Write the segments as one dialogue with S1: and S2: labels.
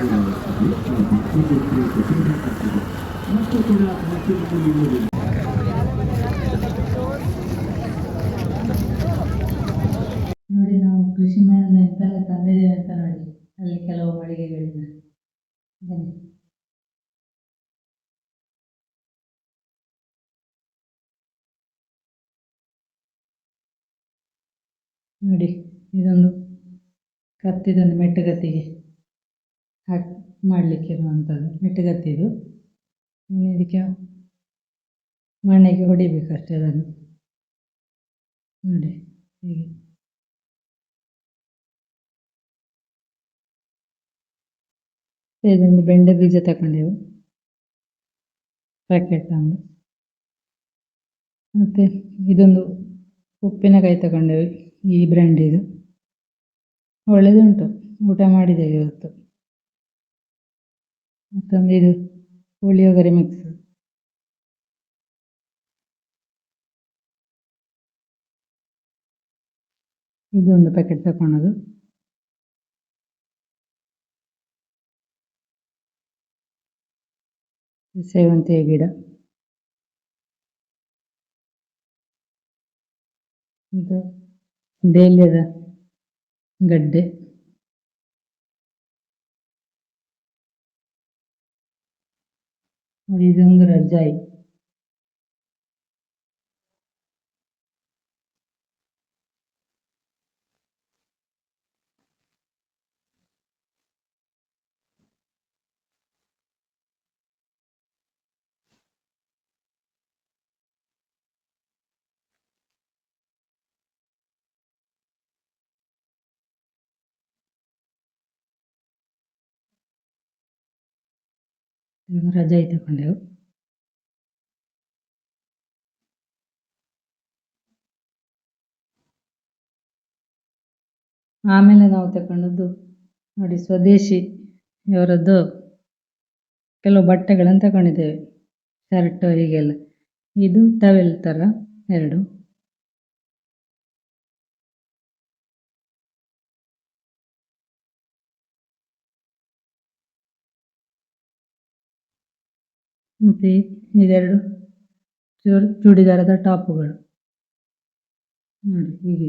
S1: ನೋಡಿ, ನಾವು ಕೃಷಿ ಮೇಳದ ಎಂತೆಲ್ಲ ತಂದಿದ್ದೇವೆ ಅಂತ ನೋಡಿ. ಅಲ್ಲಿ ಕೆಲವು ಮಳಿಗೆಗಳಿಂದ ನೋಡಿ, ಇದೊಂದು ಕತ್ತಿದೊಂದು ಮೆಟ್ಟುಗತ್ತಿಗೆ. ಹಾಕಿ ಮಾಡಲಿಕ್ಕೆ ಇರುವಂಥದ್ದು ಮೆಟ್ಟುಗತ್ತಿದು ಇನ್ನು ಇದಕ್ಕೆ ಮಣ್ಣಿಗೆ ಹೊಡಿಬೇಕಷ್ಟೆ ಅದನ್ನು. ನೋಡಿ, ಹೀಗೆ. ಇದೊಂದು ಬೆಂಡೆ ಬೀಜ ತಗೊಂಡೆವು ಪ್ಯಾಕೆಟ್ ತಂದು ಮತ್ತು ಇದೊಂದು ಉಪ್ಪಿನಕಾಯಿ ತಗೊಂಡೆವು ಈ ಬ್ರ್ಯಾಂಡಿದು ಒಳ್ಳೆಯದುಂಟು ಊಟ ಮಾಡಿದ್ದೇವೆ ಇವತ್ತು. ಮತ್ತೊಂದು ಇದು ಪುಳಿಯೋಗರೆ ಮಿಕ್ಸ್ ಇದೊಂದು ಪ್ಯಾಕೆಟ್ ತಗೊಳೋದು ಸೇವಂತಿಗೆ ಗಿಡ. ಇದು ಡೇಲಿಯದ ಗಡ್ಡೆ. ಇದೊಂದು ರಜಾಯಿ ಇದೊಂದು ರಜಾಯಿ ತಗೊಂಡೆವು ಆಮೇಲೆ ನಾವು ತಗೊಂಡದ್ದು ನೋಡಿ ಸ್ವದೇಶಿ ಇವರದ್ದು ಕೆಲವು ಬಟ್ಟೆಗಳನ್ನು ತಗೊಂಡಿದ್ದೇವೆ ಶರ್ಟ್ ಹೀಗೆಲ್ಲ. ಇದು ಟವೆಲ್ ಥರ ಎರಡು. ಮತ್ತು ಇದೆರಡು ಚೂರು ಚೂಡಿದಾರದ ಟಾಪುಗಳು. ನೋಡಿ ಹೀಗಿದೆ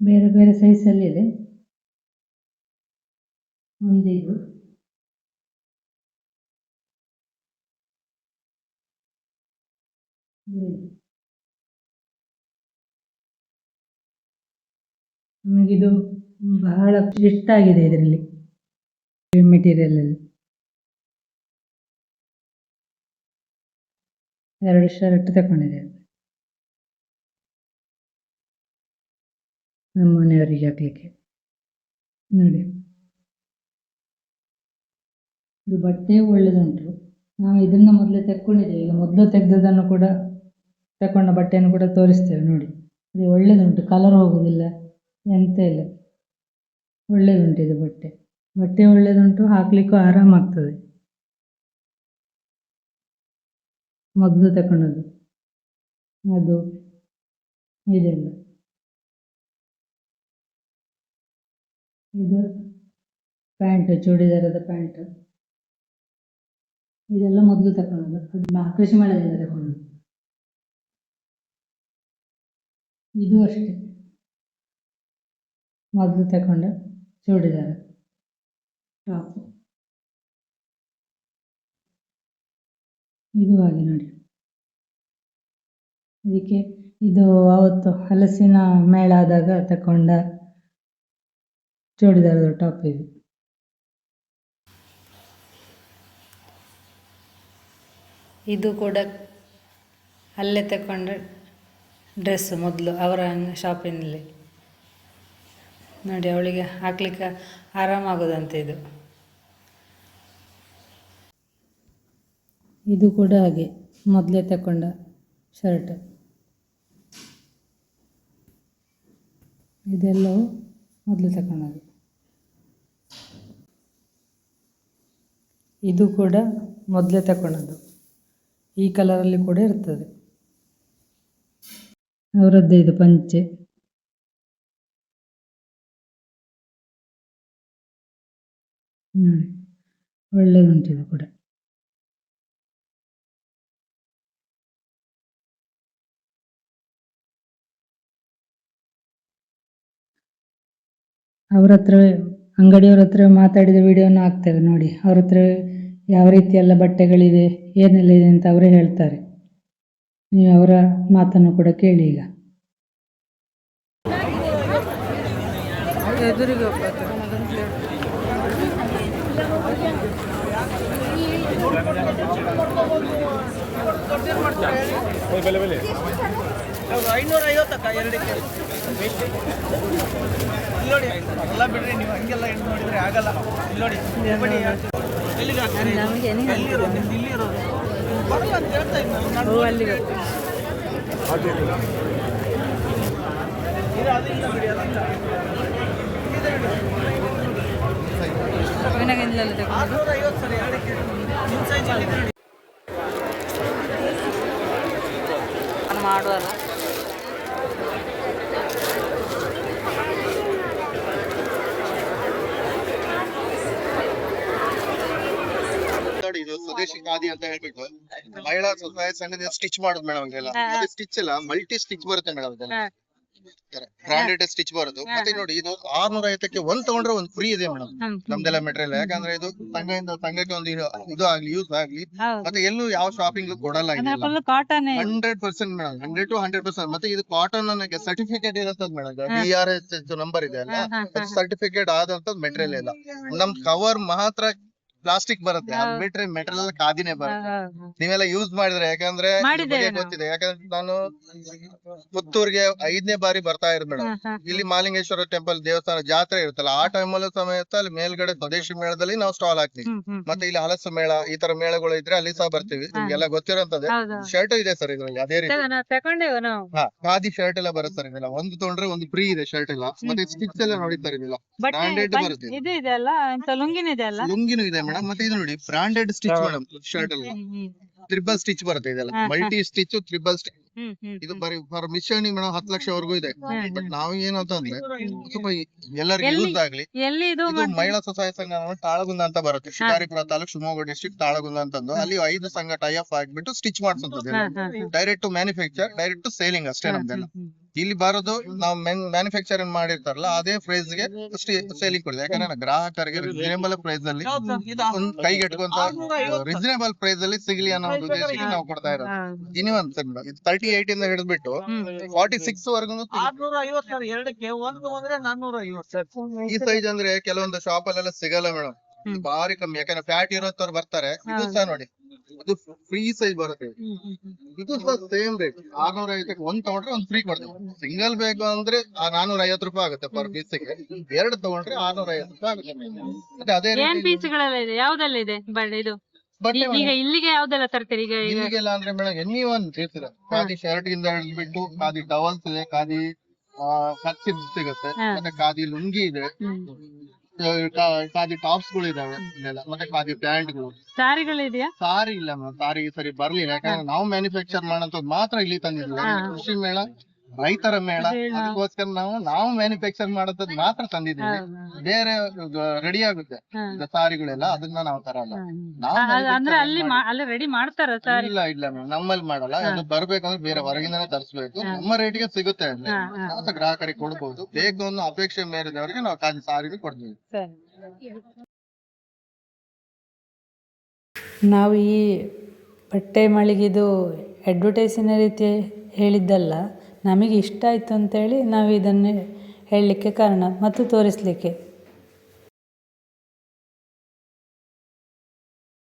S1: ಬೇರೆ ಬೇರೆ ಸೈಜಲ್ಲಿದೆ ಒಂದು ಇದು. ನಮಗಿದು ಬಹಳ ಇಷ್ಟ ಆಗಿದೆ ಇದರಲ್ಲಿ. ಮೆಟೀರಿಯಲ್ ಅಲ್ಲಿ. ಎರಡು ಶರ್ಟ್ ತಗೊಂಡಿದ್ದೇವೆ ನಮ್ಮ ಮನೆಯವರಿಗೆ ಹಾಕ್ಲಿಕ್ಕೆ. ನೋಡಿ. ಇದು ಬಟ್ಟೆ ಒಳ್ಳೆದುಂಟು. ನಾವು ಇದನ್ನ ಮೊದಲೇ ತೆಕ್ಕೊಂಡಿದ್ದೇವೆ. ಈಗ ಮೊದಲು ತೆಗೆದದನ್ನು ಕೂಡ ತಕೊಂಡ ಬಟ್ಟೆಯನ್ನು ಕೂಡ ತೋರಿಸ್ತೇವೆ. ನೋಡಿ. ಇದು ಒಳ್ಳೆದುಂಟು. ಕಲರ್ ಹೋಗುವುದಿಲ್ಲ ಎಂತ ಇಲ್ಲ. ಒಳ್ಳೆದುಂಟು ಇದು ಬಟ್ಟೆ. ಬಟ್ಟೆ ಒಳ್ಳೆದುಂಟು, ಹಾಕಲಿಕ್ಕೂ ಆರಾಮಾಗ್ತದೆ. ಮೊದಲು ತಗೊಂಡದ್ದು ಅದು ಇದೆಲ್ಲ. ಇದು ಪ್ಯಾಂಟ್, ಚೂಡಿದಾರದ ಪ್ಯಾಂಟ್. ಇದೆಲ್ಲ ಮೊದಲು ತಗೊಂಡದ್ದು ಅದು ಕೃಷಿ ಮೇಳದಿಂದ ತಗೊಂಡು ಇದು ಅಷ್ಟೇ. ಮೊದಲು ತಗೊಂಡ ಚೂಡಿದಾರ. ಟಾಪ್ ಇದು ಹಾಗೆ ನೋಡಿ. ಇದಕ್ಕೆ ಇದು ಅವತ್ತು ಹಲಸಿನ ಮೇಳ ಆದಾಗ ತಕೊಂಡ ಚೂಡಿದಾರದ ಟಾಪ್ ಇದು. ಇದು ಕೂಡ ಅಲ್ಲೇ ತಕೊಂಡ ಡ್ರೆಸ್ ಮೊದಲು ಅವರ ಶಾಪಿನಲ್ಲಿ. ನೋಡಿ, ಅವಳಿಗೆ ಹಾಕ್ಲಿಕ್ಕೆ ಆರಾಮಾಗೋದಂತೆ ಇದು. ಇದು ಕೂಡ ಹಾಗೆ. ಮೊದಲೇ ತಕೊಂಡ ಶರ್ಟ್. ಇದೆಲ್ಲವೂ ಮೊದಲು ತಗೊಂಡದ್ದು ಇದು ಕೂಡ ಮೊದಲೇ ತಗೊಂಡದ್ದು ಈ ಕಲರಲ್ಲಿ ಕೂಡ ಇರ್ತದೆ. ಅವರದ್ದೇ ಇದು ಪಂಚೆ. ನೋಡಿ ಒಳ್ಳೆಯದುಂಟಿದು ಕೂಡ. ಅವ್ರ ಹತ್ರ, ಅಂಗಡಿಯವ್ರ ಹತ್ರ ಮಾತಾಡಿದ ವಿಡಿಯೋನ ಹಾಕ್ತೇವೆ ನೋಡಿ. ಅವ್ರ ಹತ್ರ ಯಾವ ರೀತಿ ಎಲ್ಲ ಬಟ್ಟೆಗಳಿದೆ, ಏನೆಲ್ಲ ಇದೆ ಅಂತ ಅವರೇ ಹೇಳ್ತಾರೆ. ನೀವು ಅವರ ಮಾತನ್ನು ಕೂಡ ಕೇಳಿ ಈಗ.
S2: ಎದುರಿಗೆ
S3: ಐನೂರ ಐವತ್ತಕ್ಕ ಎರಡಕ್ಕೆ ಇಲ್ಲಿ ನೋಡಿ ಎಲ್ಲ ಬಿಡ್ರಿ ನೀವು ಹಂಗೆಲ್ಲ ಹಿಡಿದು ನೋಡಿದ್ರೆ ಆಗಲ್ಲ. ಇಲ್ಲಿ ನೋಡಿ ಬನ್ನಿ? ಎಲ್ಲಿರೋದು? ನಿಮ್ದು ಇಲ್ಲಿರೋದು ಬರಲ್ಲ ಅಂತ ಹೇಳ್ತಾ ಇದ್ನಲ್ಲ ನಾನು ಇದು ಅದಿಲ್ಲ ಬಿಡಿ ಅದಿಲ್ಲ. ಆರ್ನೂರ ಐವತ್ತು ಸರಿ ಎರಡಕ್ಕೆ ನಿಮ್ಮ ಸೈಜ್ ಅಲ್ಲಿ ನೋಡಿ.
S2: ಮಾಡುವಲ್ಲ.
S4: ನೋಡಿ ಆದಿ ಅಂತ ಹೇಳ್ಬಿಟ್ಟು ಮಹಿಳಾ ಸ್ವಸಹಾಯ ಸಂಘದಿಂದ ಸ್ಟಿಚ್ ಮಾಡುದು ಮೇಡಮ್ ಇದೆಲ್ಲ ಸ್ಟಿಚ್ ಎಲ್ಲ ಮಲ್ಟಿ ಸ್ಟಿಚ್ ಬರುತ್ತೆ ಮೇಡಮ್ ಇದೆಲ್ಲ. ಬ್ರಾಂಡೆಡ್ ಸ್ಟಿಚ್ ಬರೋದು. ಮತ್ತೆ ನೋಡಿ ಇದು ಆರ್ನೂರ ಐವತ್ತಕ್ಕೆ ಒಂದ್ ತಗೊಂಡ್ರೆ ಒಂದ್ ಫ್ರೀ ಇದೆ ಮೇಡಮ್ ನಮ್ದೆಲ್ಲ ಮೆಟೀರಿಯಲ್ ಯಾಕಂದ್ರೆ ಇದು ಸಂಘದಿಂದ ಸಂಘಕ್ಕೆ ಒಂದು ಇದು ಆಗ್ಲಿ ಯೂಸ್ ಆಗ್ಲಿ. ಮತ್ತೆ ಎಲ್ಲೂ ಯಾವ ಶಾಪಿಂಗ್ ಕೊಡಲ್ಲ hundred percent madam hundred to hundred percent ಮತ್ತೆ ಇದು ಕಾಟನ್ ನನಗೆ ಸರ್ಟಿಫಿಕೇಟ್ ಇರುತ್ತದ madam B R S number ಇದೆ ಅಲ್ಲ. ಸರ್ಟಿಫಿಕೇಟ್ ಆದಂತದ್ ಮೆಟೀರಿಯಲ್ ಇಲ್ಲ. ನಮ್ ಕವರ್ ಮಾತ್ರ ಪ್ಲಾಸ್ಟಿಕ್ ಬರುತ್ತೆ. ಅದ್ ಬಿಟ್ರೆ ಮೆಟೀರಿಯಲ್ ಖಾದಿನೇ ಬರುತ್ತೆ. ನೀವೆಲ್ಲ ಯೂಸ್ ಮಾಡಿದ್ರೆ ಯಾಕಂದ್ರೆ ಇದ್ರ
S2: ಮಾಡಿದ್ದೇವೆ
S4: ಬಗ್ಗೆ
S2: ನಾವು.
S4: ಗೊತ್ತಿದೆ ಯಾಕಂದ್ರೆ ನಾನು ಪುತ್ತೂರ್ಗೆ ಐದನೇ ಬಾರಿ ಬರ್ತಾ ಇರೋದು ಮೇಡಮ್. ಇಲ್ಲಿ ಮಾಲಿಂಗೇಶ್ವರ ಟೆಂಪಲ್ ದೇವಸ್ಥಾನ ಜಾತ್ರೆ ಇರುತ್ತಲ್ಲ ಆ ಟೈಮಲ್ಲೂ ಸಮೇತ ಅಲ್ಲಿ ಮೇಲ್ಗಡೆ ಸ್ವದೇಶಿ ಮೇಳದಲ್ಲಿ ನಾವು ಸ್ಟಾಲ್ ಹಾಕ್ತೀವಿ. ಮತ್ತೆ ಇಲ್ಲಿ ಹಲಸು ಮೇಳ ಈ ತರ ಮೇಳಗಳು ಇದ್ರೆ ಅಲ್ಲಿ ಸಹ ಬರ್ತೀವಿ. ನಿಮ್ಗೆಲ್ಲ ಗೊತ್ತಿರೋಂತದ್ದೇ ಶರ್ಟ್ ಇದೆ ಸರ್ ಇದ್ರಲ್ಲಿ ಅದೇ ರೀತಿ.
S2: ನಾವು ತಕೊಂಡೇವು ನಾವು.
S4: ಹಾ ಖಾದಿ ಶರ್ಟ್ ಎಲ್ಲ ಬರುತ್ತೆ ಸರ್ ಇದೆಲ್ಲ ಒಂದು ತೊಗೊಂಡ್ರೆ ಒಂದು ಫ್ರೀ ಇದೆ ಶರ್ಟ್ ಎಲ್ಲ. ಮತ್ತೆ ಸ್ಟಿಚ್ ಎಲ್ಲ ನೋಡಿ ಸರ್ ಇದೆಲ್ಲ
S2: ಬಟ್ಟೆ
S4: Branded
S2: ಬನ್-
S4: ಬರುತ್ತೆ.
S2: ಇದು. ಇದೆ ಅಲ್ಲ ಎಂತ ಲುಂಗಿನ ಇದೆ ಅಲ್ಲ
S4: ಲುಂಗಿನೂ ಇದೆ ಮೇಡಮ್ ಮತ್ತೆ ಇದು ನೋಡಿ branded stitch madam shirt
S2: hmm.
S4: Triple stitch ಬರುತ್ತೆ ಇದೆಲ್ಲ. ಮಲ್ಟಿ ಸ್ಟಿಚ್ ತ್ರಿಬಲ್ ಸ್ಟಿಚ್ ಇದು
S2: ಬರಿ
S4: ಬರೀ ಫಾರ್ ಅರ್ನಿಂಗ್ ಮೇಡಮ್ ಹತ್ತು ಲಕ್ಷವರೆಗೂ ಇದೆ. ಬಟ್ ನಾವು ಏನಂತ ಅಂದ್ರೆ ತುಂಬಾ ಎಲ್ಲರಿಗೂ
S2: ಎಲ್ಲಿ?
S4: ಯೂಸ್ ಆಗ್ಲಿ.
S2: ಇದು
S4: ಮಹಿಳಾ ಸ್ವಸಹಾಯ ಸಂಘ ತಾಳಗುಂದ ಅಂತ ಬರುತ್ತೆ. ಶಿಕಾರಿಪುರ ತಾಲೂಕು ಶಿವಮೊಗ್ಗ ಡಿಸ್ಟ್ರಿಕ್ಟ್ ತಾಳಗುಂದ ಅಂತಂದು. ಅಲ್ಲಿ ಐದು ಸಂಘ ಟೈ ಅಪ್ ಆಗ್ಬಿಟ್ಟು ಸ್ಟಿಚ್
S2: ಹಾ.
S4: Direct to manufacture direct to selling ಅಷ್ಟೇ ನಮ್ದೆಲ್ಲ. ಇಲ್ಲಿ ಬರೋದು ನಾವು ಮ್ಯಾನುಫ್ಯಾಕ್ಚರ್ ಮಾಡಿರ್ತಾರಲ್ಲ ಅದೇ ಪ್ರೈಸ್ಗೆ ಸೇಲಿಂಗ್ ಕೊಡ್ತೀವಿ ಯಾಕಂದ್ರೆ ಗ್ರಾಹಕರಿಗೆ ರೀಸನೇಬಲ್ ಪ್ರೈಸ್ ಅಲ್ಲಿ
S3: ಕೈಗೆಟ್ಕೊಂತ.
S4: ರೀಸನೇಬಲ್ ಪ್ರೈಸ್ ಅಲ್ಲಿ ಸಿಗ್ಲಿ ಅನ್ನೋ ಒಂದು ಉದ್ದೇಶಕ್ಕೆ ನಾವು ಕೊಡ್ತಾ ಇರೋದು.
S2: ಹಾ.
S4: ಇನ್ನೂ ತರ್ಟಿ ಏಟ್ ಇಂದ ಹಿಡಿದ್ಬಿಟ್ಟು
S2: ಬಿಟ್ಟು
S4: ಫಾರ್ಟಿ ಸಿಕ್ಸ್ ವರೆಗೂ
S3: ಆರ್ನೂರ ಐವತ್ತು ಸರ್ ಎರಡಕ್ಕೆ ಒಂದು ಅಂದ್ರೆ ನಾನ್ನೂರ ಐವತ್ತು ಸರ್.
S4: ಈ ಸೈಜ್ ಅಂದ್ರೆ ಕೆಲವೊಂದು ಶಾಪ್ ಅಲ್ಲೆಲ್ಲ ಸಿಗಲ್ಲ ಮೇಡಮ್
S2: ಬಾರಿ
S4: ಭಾರಿ ಕಮ್ಮಿ ಯಾಕಂದ್ರೆ ಫ್ಯಾಟ್ ಇರೋತ್ತವ್ರು ಬರ್ತಾರೆ. ಇದು ಸಹ ನೋಡಿ ಇದು ಫ್ರೀ ಸೈಜ್ ಬರುತ್ತೆ ಇದು. ಸಹ ಸೇಮ್ ರೇಟ್ ಆರ್ನೂರ ಐವತ್ತಕ್ಕೆ ಒಂದ್ ತಗೊಂಡ್ರೆ ಒಂದ್ ಫ್ರೀ ಕೊಡ್ತೀವಿ. ಸಿಂಗಲ್ ಬೇಕು ಅಂದ್ರೆ ನಾನೂರ ಐವತ್ತು ರೂಪಾಯಿ ಆಗುತ್ತೆ ಪರ್ ಪೀಸ್ಗೆ ಎರಡು ತಗೊಂಡ್ರೆ ಆರ್ನೂರ ಐವತ್ತು ರೂಪಾಯಿ ಆಗುತ್ತೆ. ಮತ್ತೆ ಅದೇ
S2: ಏನ್ ಪೀಸ್ಗಳೆಲ್ಲ ಇದೆ? ಯಾವ್ದೆಲ್ಲ ಇದೆ? ಬಳ್ಳಿ ಇದು.
S4: ಬಟ್ಟೆ
S2: ಈಗ ಇಲ್ಲಿಗೆ ಯಾವ್ದೆಲ್ಲ ತರ್ತೀರಿ ಈಗ
S4: ಇಲ್ಲಿಗೆಲ್ಲ ಅಂದ್ರೆ ಮೇಡಮ್ ಎನಿ ಒನ್ ಇದೆ ಖಾದಿ ಶರ್ಟ್ ಇಂದ ಬಿಟ್ಟು ಖಾದಿ ಟವಲ್ಸ್ ಇದೆ ಖಾದಿ ಕಚ್ಚಿದ್ ಸಿಗುತ್ತೆ. ಮತ್ತೆ ಖಾದಿ ಲುಂಗಿ ಇದೆ. ಖಾದಿ ಟಾಪ್ಸ್ಗಳು ಇದಾವೆ ಇಲ್ಲೆಲ್ಲ. ಮತ್ತೆ ಖಾದಿ ಪ್ಯಾಂಟ್ಗಳು.
S2: ಸಾರಿಗಳಿದೆಯಾ?
S4: ಸಾರಿ ಇಲ್ಲ ಮ್ಯಾಮ್ ಸಾರಿ ಸರಿ ಬರ್ಲಿಲ್ಲ. ಯಾಕಂದ್ರೆ ನಾವು ಮ್ಯಾನುಫ್ಯಾಕ್ಚರ್ ಮಾಡೋದ್ ಮಾತ್ರ ಇಲ್ಲಿ ತಂದಿದ್ವಿ. ಕೃಷಿ ಮೇಳ ರೈತರ ಮೇಳ. ಅದಕ್ಕೋಸ್ಕರ ನಾವು ನಾವು ಮ್ಯಾನುಫ್ಯಾಕ್ಚರ್ ಮಾಡೋದನ್ನ ಮಾತ್ರ ತಂದಿದ್ದೀವಿ. ಬೇರೆ ರೆಡಿ ಆಗುತ್ತೆ. ಸಾರಿಗಳೆಲ್ಲ ಅದನ್ನ ನಾವು ತರಲ್ಲ. ನಾವು
S2: ಅ- ಅ- ಅಂದ್ರೆ ಅಲ್ಲಿ ಅಲ್ಲಿ ರೆಡಿ ಮಾಡ್ತಾರ ಸಾರಿ?
S4: ಇಲ್ಲ ಇಲ್ಲ ನಮ್ಮಲ್ಲಿ ಮಾಡಲ್ಲ. ಅದು ಬರ್ಬೇಕಂದ್ರೆ ಬೇರೆ ಹೊರಗಿಂದನೇ ತರಿಸ್ಬೇಕು. ನಮ್ಮ ರೇಟಿಗೆ ಸಿಗುತ್ತೆ ಅಂದ್ರೆ ಗ್ರಾಹಕರಿಗೆ ಕೊಡ್ಬೋದು. ಬೇಕು ಅನ್ನೋ ಅಪೇಕ್ಷೆ ಮೇರೆದವರಿಗೆ ನಾವು ಖಾದಿ ಸಾರಿಗೆ ಕೊಡ್ತೀವಿ.
S2: ಸರಿ.
S1: ನಾವು ಈ ಬಟ್ಟೆ ಮಳಿಗೆದು ಅಡ್ವರ್ಟೈಸಿನ ರೀತಿ ಹೇಳಿದ್ದಲ್ಲ. ನಮಗೆ ಇಷ್ಟ ಆಯಿತು ಅಂತೇಳಿ ನಾವು ಇದನ್ನು ಹೇಳಲಿಕ್ಕೆ ಕಾರಣ. ಮತ್ತು ತೋರಿಸಲಿಕ್ಕೆ.